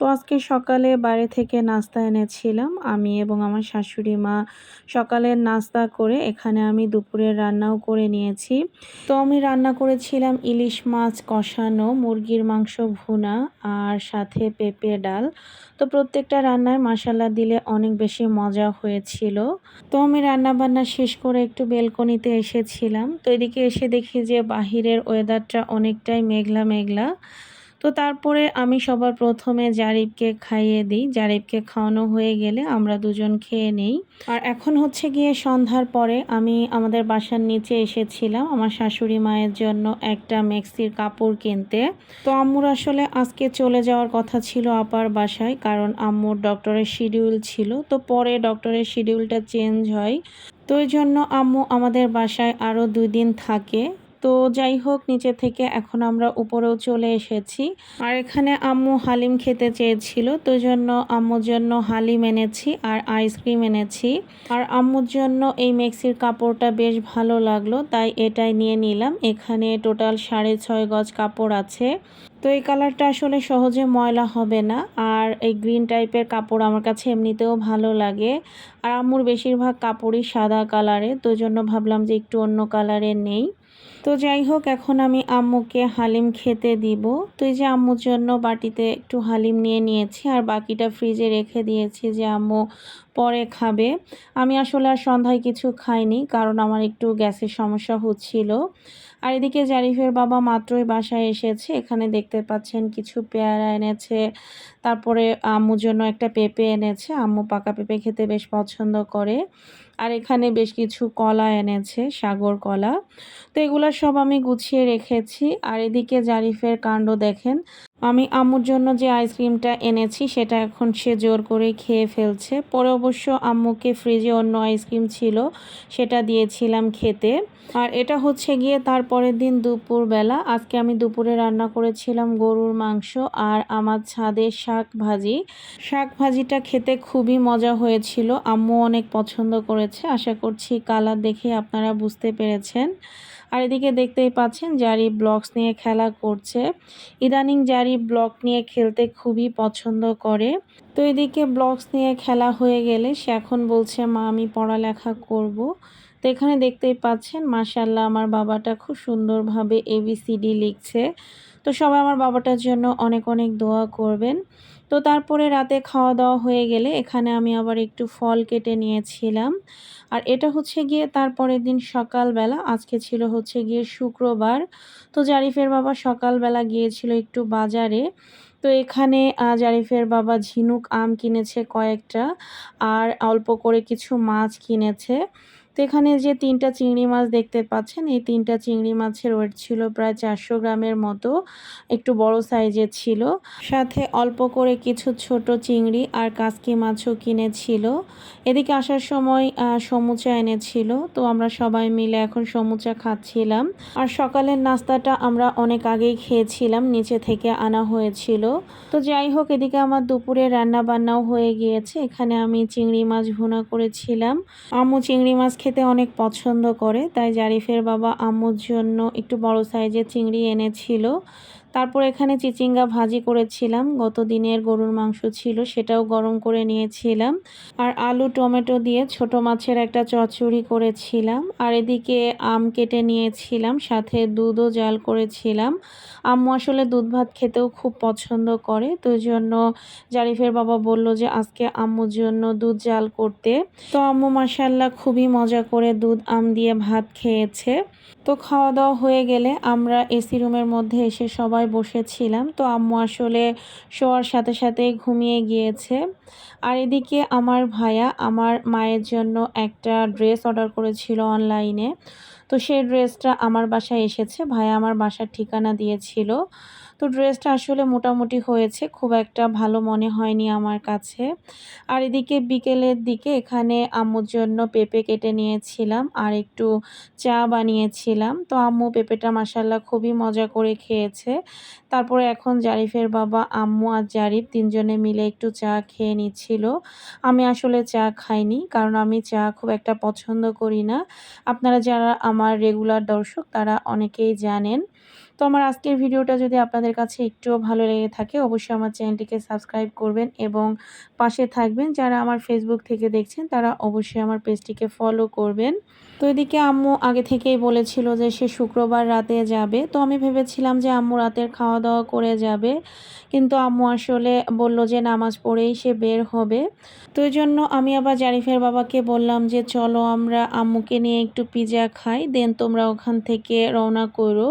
তো আজকে সকালে বাইরে থেকে নাস্তা এনেছিলাম আমি এবং আমার শাশুড়ি মা। সকালের নাস্তা করে এখানে আমি দুপুরের রান্নাও করে নিয়েছি। তো আমি রান্না করেছিলাম ইলিশ মাছ কষানো, মুরগির মাংস ভুনা আর সাথে পেঁপে ডাল। তো প্রত্যেকটা রান্নায় মশালা দিলে অনেক বেশি মজা হয়েছিল। তো আমি রান্না বান্না শেষ করে একটু বেলকনিতে এসেছিলাম। তো এদিকে এসে দেখি যে বাহিরের ওয়েদারটা অনেকটাই মেঘলা মেঘলা তো তারপরে আমি সবার প্রথমে জারিফকে খাইয়ে দিই। জারিফকে খাওয়ানো হয়ে গেলে আমরা দুজন খেয়ে নেই। আর এখন হচ্ছে গিয়ে সন্ধ্যার পরে আমি আমাদের বাসার নিচে এসেছিলাম আমার শাশুড়ি মায়ের জন্য একটা মেক্সির কাপড় কিনতে। তো আম্মুর আসলে আজকে চলে যাওয়ার কথা ছিল আপার বাসায় কারণ আম্মুর ডক্টরের শিডিউল ছিল। তো পরে ডক্টরের শিডিউলটা চেঞ্জ হয়। তো ওই জন্য আম্মু আমাদের বাসায় আরও দুই দিন থাকে। তো যাই হোক, নিচে থেকে এখন আমরা উপরেও চলে এসেছি। আর এখানে আম্মু হালিম খেতে চেয়েছিল, তো জন্য আম্মুর জন্য হালিম এনেছি আর আইসক্রিম এনেছি। আর আম্মুর জন্য এই মেক্সির কাপড়টা বেশ ভালো লাগল, তাই এটাই নিয়ে নিলাম। এখানে টোটাল সাড়ে ছয় গজ কাপড় আছে। তো এই কালারটা আসলে সহজে ময়লা হবে না, আর এই গ্রিন টাইপের কাপড় আমার কাছে এমনিতেও ভালো লাগে। আর আম্মুর বেশিরভাগ কাপড়ই সাদা কালারে তো জন্য ভাবলাম যে একটু অন্য কালারের নেই। তো যাই হোক, এখন আমি আম্মুকে হালিম খেতে দিব। তো এই যে আম্মুর জন্য বাটিতে একটু হালিম নিয়ে নিয়েছি, আর বাকিটা ফ্রিজে রেখে দিয়েছি যে আম্মু পরে খাবে। আমি আসলে আর সন্ধ্যায় কিছু খাইনি কারণ আমার একটু গ্যাসের সমস্যা হচ্ছিল। আর এদিকে জারিফের বাবা মাত্রই বাসায় এসেছে। এখানে দেখতে পাচ্ছেন কিছু পেয়ারা এনেছে। তারপরে আম্মুর জন্য একটা পেঁপে এনেছে। আম্মু পাকা পেঁপে খেতে বেশ পছন্দ করে। আর এখানে বেশ কিছু কলা এনেছে, সাগর কলা। তো এগুলো সব আমি গুছিয়ে রেখেছি। আর এদিকে জারিফের কাণ্ড দেখেন। আমি আম্মুর জন্য যে আইসক্রিমটা এনেছি, সেটা এখন সে জোর করে খেয়ে ফেলছে। পরে অবশ্য আম্মুকে ফ্রিজে অন্য আইসক্রিম ছিল, সেটা দিয়েছিলাম খেতে। আর এটা হচ্ছে গিয়ে তারপরের দিন দুপুরবেলা। আজকে আমি দুপুরে রান্না করেছিলাম গরুর মাংস আর আমার ছাদে শাক ভাজি শাক ভাজিটা খেতে খুবই মজা হয়েছিল। আম্মু অনেক পছন্দ করেছে। আশা করছি কালার দেখে আপনারা বুঝতে পেরেছেন। আর এদিকে দেখতেই পাচ্ছেন, জারি ব্লকস নিয়ে খেলা করছে। ইদানিং জারি ব্লক নিয়ে খেলতে খুবই পছন্দ করে। তো এদিকে ব্লকস নিয়ে খেলা হয়ে গেলে সে এখন বলছে, মা, আমি পড়ালেখা করব। তো এখানে দেখতেই পাচ্ছেন মাশাল্লাহ আমার বাবাটা খুব সুন্দরভাবে এবিসিডি লিখছে। তো সবাই আমার বাবাটার জন্য অনেক অনেক দোয়া করবেন। তো তারপরে রাতে খাওয়া দাওয়া হয়ে গেলে এখানে আমি আবার একটু ফল কেটে নিয়েছিলাম। আর এটা হচ্ছে গিয়ে তারপরের দিন সকালবেলা, আজকে ছিল হচ্ছে গিয়ে শুক্রবার। তো জারিফের বাবা সকালবেলা গিয়েছিল একটু বাজারে। তো এখানে জারিফের বাবা ঝিনুক আম কিনেছে কয়েকটা, আর অল্প করে কিছু মাছ কিনেছে। তো এখানে যে তিনটা চিংড়ি মাছ দেখতে পাচ্ছেন, এই তিনটা চিংড়ি মাছের ওয়েট ছিল প্রায় চারশো গ্রামের মতো, একটু বড় সাইজের ছিল। সাথে অল্প করে কিছু ছোট চিংড়ি আর কাসকি মাছও কিনেছিল। এদিকে আসার সময় সমুচা এনেছিল, তো আমরা সবাই মিলে এখন সমুচা খাচ্ছিলাম। আর সকালের নাস্তাটা আমরা অনেক আগেই খেয়েছিলাম, নিচে থেকে আনা হয়েছিল। তো যাই হোক, এদিকে আমার দুপুরে রান্না বান্নাও হয়ে গিয়েছে, এখানে আমি চিংড়ি মাছ ভুনা করেছিলাম। আমু চিংড়ি মাছ খেতে অনেক পছন্দ করে তাই জারিফের বাবা আম্মুর জন্য একটু বড় সাইজের চিংড়ি এনেছিল। তারপর এখানে চিচিঙ্গা ভাজি করেছিলাম। গত দিনের গরুর মাংস ছিল, সেটাও গরম করে নিয়েছিলাম। আর আলু, টমেটো দিয়ে ছোট মাছের একটা চচ্চড়ি করেছিলাম। আর এদিকে আম কেটে নিয়েছিলাম, সাথে দুধও জাল করেছিলাম। আম্মু আসলে দুধ ভাত খেতেও খুব পছন্দ করে, তো জন্য জারিফের বাবা বলল যে, আজকে আম্মুর জন্য দুধ জাল করতে। তো আম্মু মাসাল্লাহ খুবই মজা করে দুধ, আম দিয়ে ভাত খেয়েছে। তো খাওয়া দাওয়া হয়ে গেলে আমরা এসি রুমের মধ্যে এসে সবাই বসেছিলাম। তো আম্মু আসলে শোয়ার সাথে সাথে ঘুমিয়ে গিয়েছে। আর এদিকে আমার ভাইয়া আমার মায়ের জন্য একটা ড্রেস অর্ডার করেছিল অনলাইনে। তো সেই ড্রেসটা আমার বাসায় এসেছে। ভাইয়া আমার বাসার ঠিকানা দিয়েছিল। তো ড্রেসটা আসলে মোটামুটি হয়েছে, খুব একটা ভালো মনে হয়নি আমার কাছে। আর এদিকে বিকেলের দিকে এখানে আম্মুর জন্য পেঁপে কেটে নিয়েছিলাম আর একটু চা বানিয়েছিলাম। তো আম্মু পেঁপেটা মাসাল্লাহ খুবই মজা করে খেয়েছে। তারপরে এখন জারিফের বাবা আম্মু আর জারিফ তিনজনে মিলে একটু চা খেয়ে নিচ্ছিল। আমি আসলে চা খাইনি কারণ আমি চা খুব একটা পছন্দ করি না। আপনারা যারা আমার রেগুলার দর্শক তারা অনেকেই জানেন। তো আমার আজকের ভিডিওটা যদি আপনাদের কাছে একটুও ভালো লেগে থাকে, অবশ্যই আমার চ্যানেলটিকে সাবস্ক্রাইব করবেন এবং পাশে থাকবেন। যারা আমার ফেসবুক থেকে দেখছেন, তারা অবশ্যই আমার পেজটিকে ফলো করবেন। তো এদিকে আম্মু আগে থেকেই বলেছিল যে সে শুক্রবার রাতে যাবে। তো আমি ভেবেছিলাম যে আম্মু রাতের খাওয়া দাওয়া করে যাবে। কিন্তু আম্মু আসলে বলল যে নামাজ পড়েই সে বের হবে। তো এই জন্য আমি আবার জারিফের বাবাকে বললাম যে, চলো আমরা আম্মুকে নিয়ে একটু পিজা খাই, দেন তোমরা ওখান থেকে রওনা করো।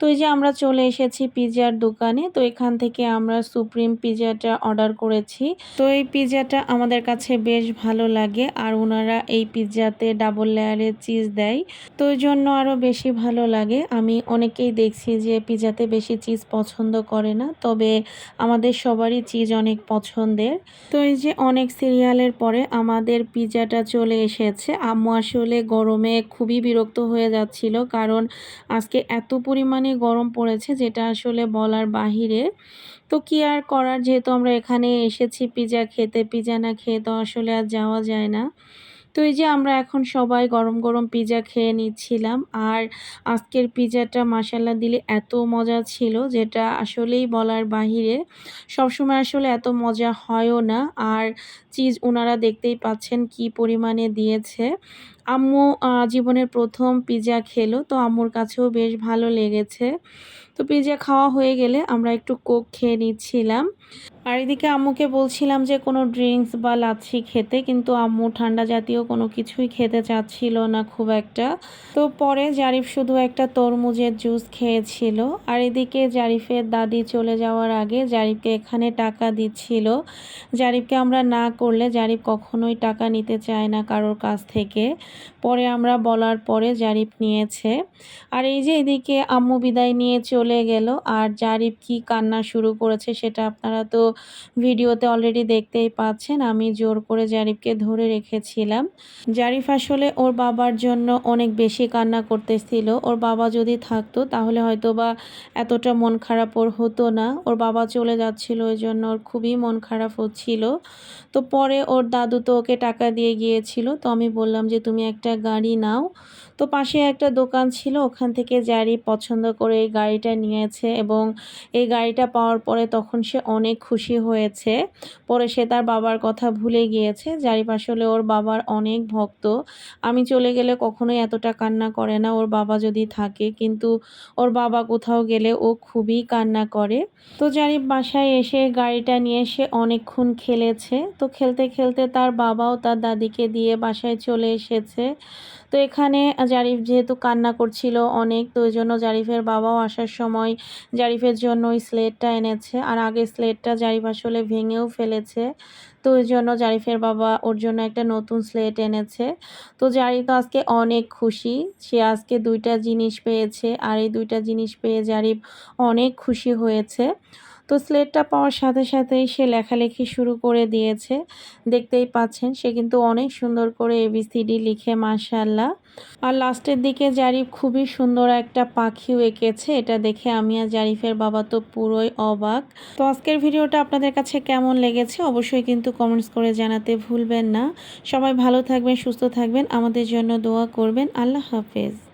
তো এই যে আমরা চলে এসেছি পিজার দোকানে, তো এখান থেকে আমরা সুপ্রিম পিজাটা অর্ডার করেছি। তো এই পিজাটা আমাদের কাছে বেশ ভালো লাগে আর ওনারা এই পিজাতে ডাবল লেয়ারের চিজ দেয়। তো ওই জন্য আরও বেশি ভালো লাগে। আমি অনেকেই দেখছি যে পিজাতে বেশি চিজ পছন্দ করে না, তবে আমাদের সবারই চিজ অনেক পছন্দের। তো এই যে অনেক সিরিয়ালের পরে আমাদের পিজাটা চলে এসেছে। আম্মু আসলে গরমে খুবই বিরক্ত হয়ে যাচ্ছিল, কারণ আজকে এত পরিমাণে গরম পড়েছে, যেটা আসলে বলার বাহিরে। তো কি আর করার? যেহেতু আমরা এখানে এসেছি, পিজা খেতে, পিজা না খেয়ে তো আসলে আর যাওয়া যায় না। তো এই যে আমরা এখন সবাই গরম গরম পিজা খেয়ে নিচ্ছিলাম, আর আজকের পিজাটা মাসাল্লা দিলে এত মজা ছিল যেটা আসলেই বলার বাহিরে। সবসময় আসলে এত মজা হয়ও না, আর চিজ ওনারা দেখতেই পাচ্ছেন কি পরিমাণে দিয়েছে। আম্মু জীবনের প্রথম পিজা খেলো, তো আম্মুর কাছেও বেশ ভালো লেগেছে। তো পিজা খাওয়া হয়ে গেলে আমরা একটু কোক খেয়ে নিচ্ছিলাম। আর এদিকে আম্মুকে বলছিলাম যে কোনো ড্রিঙ্কস বা লাচ্ছি খেতে, কিন্তু আম্মু ঠান্ডা জাতীয় কোনো কিছুই খেতে চাচ্ছিল না খুব একটা। তো পরে জারিফ শুধু একটা তরমুজের জুস খেয়েছিল। আর এদিকে জারিফের দাদি চলে যাওয়ার আগে জারিফকে এখানে টাকা দিচ্ছিল। জারিফকে আমরা না করলে জারিফ কখনোই টাকা নিতে চায় না কারোর কাছ থেকে। পরে আমরা বলার পরে জারিফ নিয়েছে। আর এই যে এদিকে আম্মু বিদায় নিয়ে চলে গেল। আর জারিফ কি কান্না শুরু করেছে সেটা আপনারা তো ভিডিওতে অলরেডি দেখতেই পাচ্ছেন। আমি জোর করে জারিফকে ধরে রেখেছিলাম। জারিফ আসলে ওর বাবার জন্য অনেক বেশি কান্না করতেছিল। ওর বাবা যদি থাকতো তাহলে হয়তো বা এতটা মন খারাপ ওর হতো না। ওর বাবা চলে যাচ্ছিল ওই জন্য ওর খুবই মন খারাপ হচ্ছিল। তো পরে ওর দাদু তো ওকে টাকা দিয়ে গিয়েছিল। তো আমি বললাম যে, তুমি একটা গাড়ি নাও। তো পাশে একটা দোকান ছিল, ওখান থেকে জারি পছন্দ করে এই গাড়িটা নিয়েছে এবং এই গাড়িটা পাওয়ার পরে তখন সে অনেক খুশি হয়েছে। পরে সে তার বাবার কথা ভুলে গিয়েছে। জারিফ আসলে ওর বাবার অনেক ভক্ত। আমি চলে গেলে কখনোই এতটা কান্না করে না, ওর বাবা যদি থাকে। কিন্তু ওর বাবা কোথাও গেলে ও খুবই কান্না করে। তো জারিফ বাসায় এসে গাড়িটা নিয়ে সে অনেকক্ষণ খেলেছে। তো খেলতে খেলতে তার বাবাও তার দাদিকে দিয়ে বাসায় চলে এসেছে। তো এখানে জারিফ যেহেতু কান্না করছিল অনেক, তো ওই জন্য জারিফের বাবাও আসার সময় জারিফের জন্য ওই স্লেটটা এনেছে আর আগে স্লেটটা জারিফ আসলে ভেঙেও ফেলেছে। তো ওই জন্য জারিফের বাবা ওর জন্য একটা নতুন স্লেট এনেছে। তো জারিফ তো আজকে অনেক খুশি, সে আজকে দুইটা জিনিস পেয়েছে আর এই দুইটা জিনিস পেয়ে জারিফ অনেক খুশি হয়েছে। তো স্লেটটা পাওয়ার সাথে সাথেই সে লেখালেখি শুরু করে দিয়েছে। দেখতেই পাচ্ছেন, সে কিন্তু অনেক সুন্দর করে এবিসিডি লিখে মাশাল্লাহ আর লাস্টের দিকে জারিফ খুবই সুন্দর একটা পাখিও এঁকেছে, এটা দেখে আমি আর জারিফের বাবা তো পুরোই অবাক। তো আজকের ভিডিওটা আপনাদের কাছে কেমন লেগেছে অবশ্যই কিন্তু কমেন্টস করে জানাতে ভুলবেন না। সবাই ভালো থাকবেন, সুস্থ থাকবেন, আমাদের জন্য দোয়া করবেন। আল্লাহ হাফেজ।